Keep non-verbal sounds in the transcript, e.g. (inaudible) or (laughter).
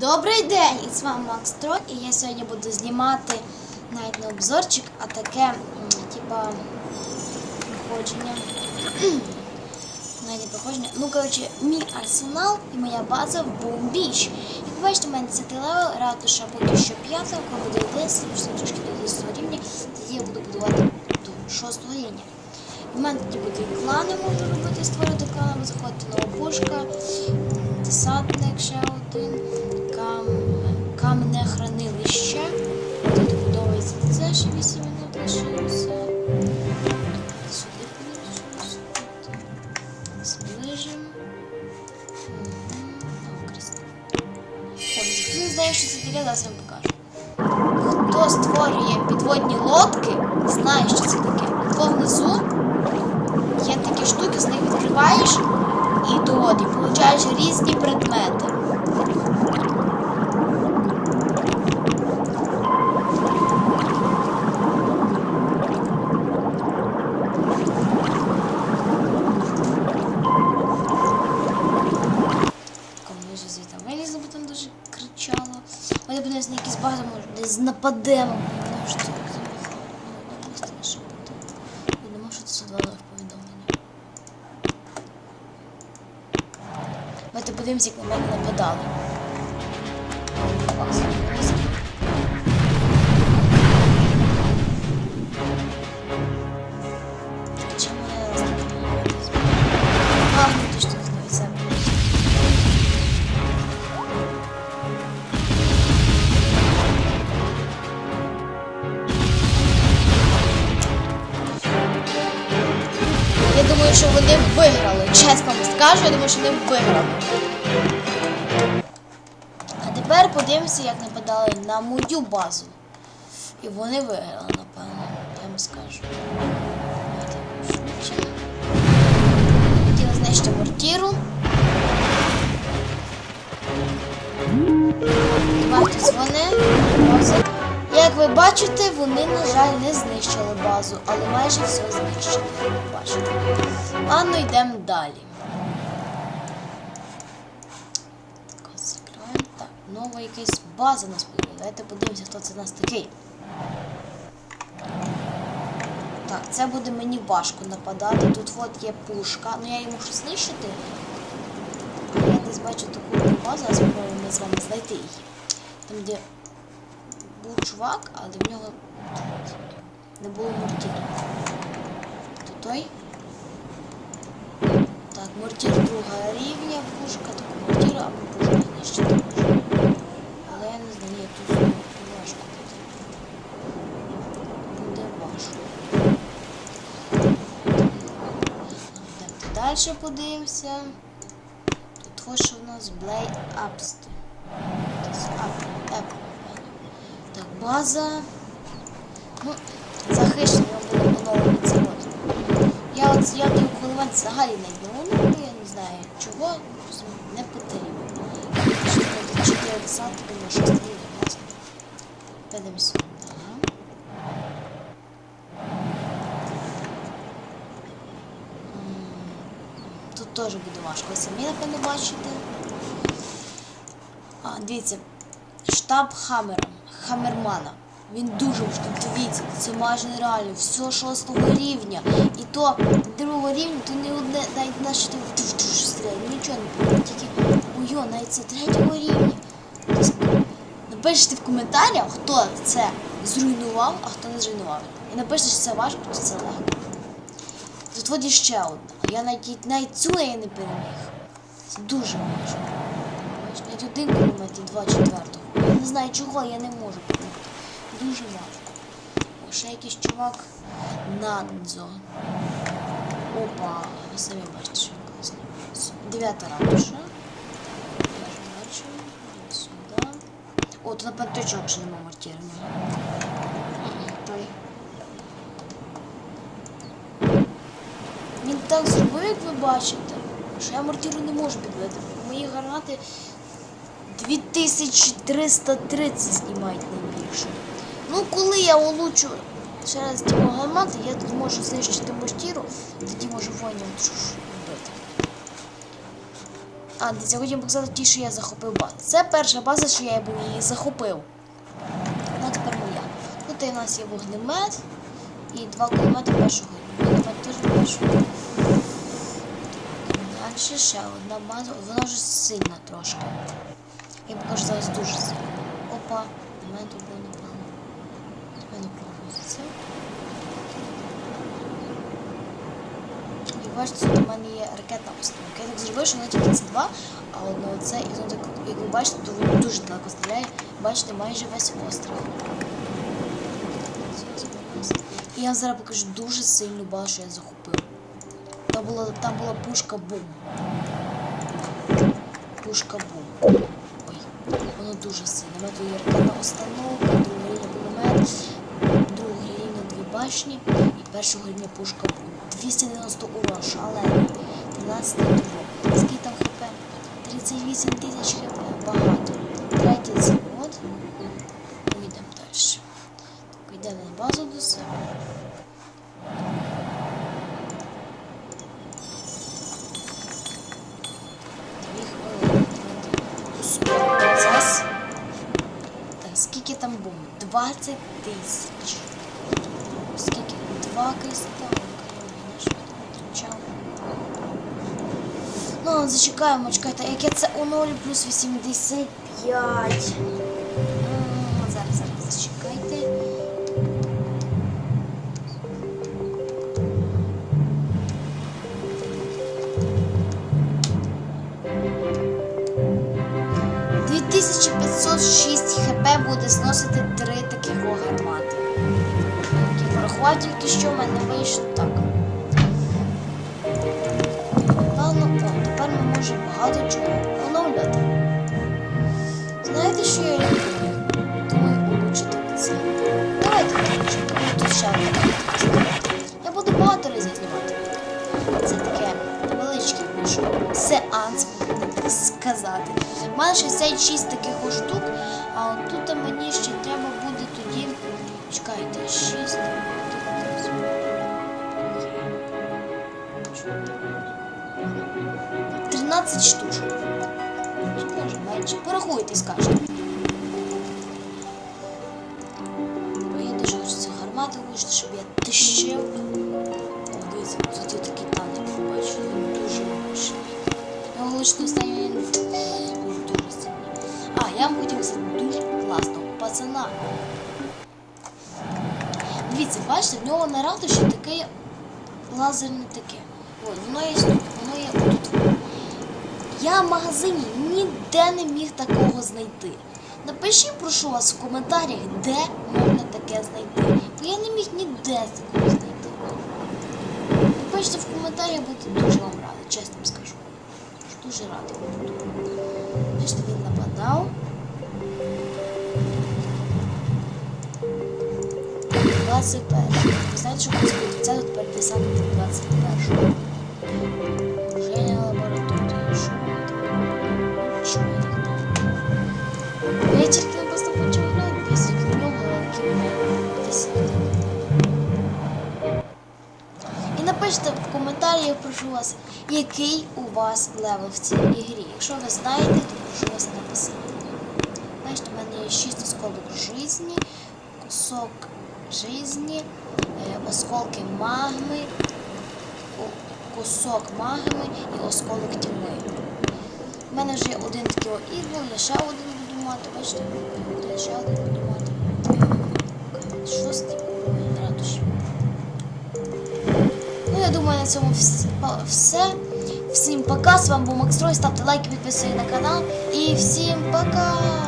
Добрий день! І з вами Макс Трой, і я сьогодні буду знімати навіть не обзорчик, а таке, типа, проходження. (clears throat) Навіть не проходження. Ну, коротше, мій арсенал і моя база в бомбіч. Як ви бачите, в мене це левел, ратуша поки що п'ята, коли буде 10, все трошки до 10 рівня, тоді я буду будувати до 6 рівня. В мене тоді буде клани можу робити, створити клани, ви заходите на опушка, десантник ще один, кам... камне хранилище. Тут будовується це ще 8 минут лишилося. Сюди подивимося. Зближимо. Хто не знає, що це зараз вам покажу. Хто створює підводні лодки, знає, що це таке. Бо внизу є такі штуки, з них відкриваєш і і получаєш різні предмети. Коли вже звідти вилізли, бо там дуже кричало. Ми будемо на якісь бази, може, десь нападемо. Ну, що це за Ну, просто не шепоти. Я думаю, що це за два нових повідомлення. Давайте подивимося, як на мене нападали. Вони виграли. Чесно вам скажу, я думаю, що вони виграли. А тепер подивимося, як нападали на мою базу. І вони виграли, напевно. Я вам скажу. Хотіла знищити мортіру. Бачите, вони. Як ви бачите, вони, на жаль, не знищили базу, але майже все знищили, бачите. Ладно, йдемо далі. Так, ось закриваємо. Так, нова якась база нас буде. Давайте подивимося, хто це у нас такий. Так, це буде мені важко нападати. Тут от є пушка. Ну я її мушу знищити. Я десь бачу таку базу, а спробуємо з вами знайти її. Там, де був чувак, але в нього не було мортіру. То той. Так, мортір другого рівня, пушка, таку мортіру, або пушку знищити можна. Але я не знаю, тут важко буде. Буде важко. Далі подивимося. Тут ось у нас Blade Apps. Apple. База. Ну, захищена буде оновлений завод. Я от я до коливань взагалі не ну, я не знаю чого, не потрібно. 4 десятки, на 6 рівень. М, Тут теж буде важко, ви самі напевно бачите. А, дивіться, штаб Хаммера, Хаммермана. Він дуже важкий, дивіться, це майже нереально. Все шостого рівня. І то другого рівня, то не одне, навіть наші стріляє, нічого не буде. Тільки ой, навіть це третього рівня. Напишіть в коментарях, хто це зруйнував, а хто не зруйнував. І напишіть, чи це важко, чи це легко. Тут є ще одна. Я навіть, навіть цю я не переміг. Це дуже важко. Бачиш, Навіть один і. Я не знаю чого, я не можу перемогти. Дуже важко. Ще якийсь чувак Нандзо. Опа, ви самі бачите, що він Дев'ята ратуша. Бачу. Сюди. О, тут той чувак, що нема мортіри. Той. Він так зробив, як ви бачите, що я мортиру не можу підбити. Мої гранати 2330 знімають найбільше. Ну, коли я улучшу ще раз ті гармати, я тоді можу знищити мортиру, тоді можу воїнів вбити. А, дивіться, я хотів показати ті, що я захопив базу. Це перша база, що я її захопив. Вона тепер моя. Тут у нас є вогнемет і два кулемети першого. Вогнемет теж першого. Далі ще одна база. Вона вже сильна трошки. Я покажу зараз дуже сильно. Опа, на мене тут було напало. У мене пропозиція. І бачите, у мене є ракетна установка. Я так зробив, що вона тільки це два, а одне оце, і воно так, як ви бачите, то воно дуже далеко стріляє. Бачите, майже весь острів. І я зараз покажу дуже сильну базу, що я захопив. Там була, там була пушка бум. Пушка бум. Воно дуже сильне. У мене тут є ракетна установка, друга рівня кулемет, друга рівня дві башні і першого рівня пушка 290 урон, шалений. 13 друг. Скільки там хп? 38 тисяч хп. Багато. Третій завод. Ну, йдемо далі. Так, йдемо на базу до себе. 20 тисяч. Скільки? Два кристали. Ну, зачекаємо, чекайте, яке це у 0 плюс 85. 506 хп буде зносити три таких о гармати. Я порахував тільки що в мене вийшло так. Ладно, о, тепер ми можемо багато чого оновляти. Знаєте, що я люблю? Думаю, улучшити це. Давайте улучшимо. Тут ще одне. Я буду багато разів знімати. Це таке невеличкий вийшов сеанс, сказати. У мене 66 таких штук, а тут мені ще треба буде тоді. Чекайте, 6. 13 штучок. Може менше? Порахуйте, скажете. Бо я дуже ці гармати влучити, щоб я тищив. Дивіться, тут є такий танк, побачу, він дуже мощний. Його влучити останній я хотів дуже класного пацана. Дивіться, бачите, в нього на ратуші таке лазерне таке. От, воно є, воно є тут. Я в магазині ніде не міг такого знайти. Напишіть, прошу вас в коментарях, де можна таке знайти. Бо я не міг ніде такого знайти. Напишіть в коментарях, буду дуже вам рада, чесно вам скажу. Дуже рада буду. Бачите, він нападав. Двадцять перший. Ви знаєте, що буде це тепер писати 21. Женя лабораторія. Що це? Що я так? Я тільки просто почав грати, після нього десь. І напишіть в коментарях, прошу вас, який у вас левел в цій ігрі. Якщо ви знаєте, то прошу вас написати. Бачите, у мене є 6 осколок жизни, кусок жизни, е, осколки магми, кусок магми і осколок тьми. У мене вже один такий я ще один буду мати, бачите, я ще один буду мати. Шостий уровень. Ну, я думаю, на цьому все. Всім пока. З вами був Макстрой. Ставте лайки, підписуйтесь на канал. І всім пока!